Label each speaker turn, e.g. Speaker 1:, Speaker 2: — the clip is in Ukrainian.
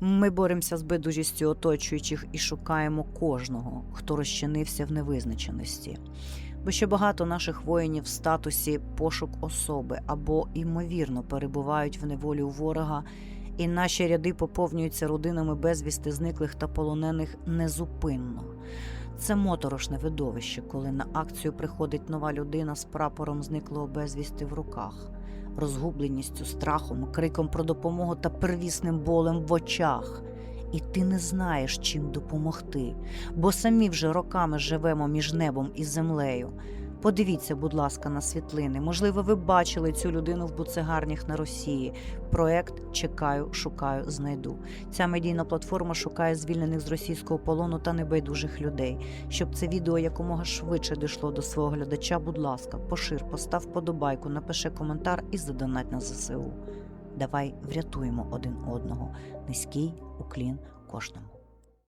Speaker 1: Ми боремося з байдужістю оточуючих і шукаємо кожного, хто розчинився в невизначеності. Бо ще багато наших воїнів в статусі пошук особи або ймовірно перебувають в неволі у ворога, і наші ряди поповнюються родинами безвісти зниклих та полонених незупинно. Це моторошне видовище, коли на акцію приходить нова людина з прапором зниклого безвісти в руках, розгубленістю, страхом, криком про допомогу та первісним болем в очах. І ти не знаєш, чим допомогти, бо самі вже роками живемо між небом і землею. Подивіться, будь ласка, на світлини. Можливо, ви бачили цю людину в буцегарнях на Росії. Проект Чекаю, шукаю, знайду. Ця медійна платформа шукає звільнених з російського полону та небайдужих людей. Щоб це відео якомога швидше дійшло до свого глядача, будь ласка, пошир, постав подобайку, напиши коментар і задонать на ЗСУ. Давай врятуємо один одного. Низький уклін кожному.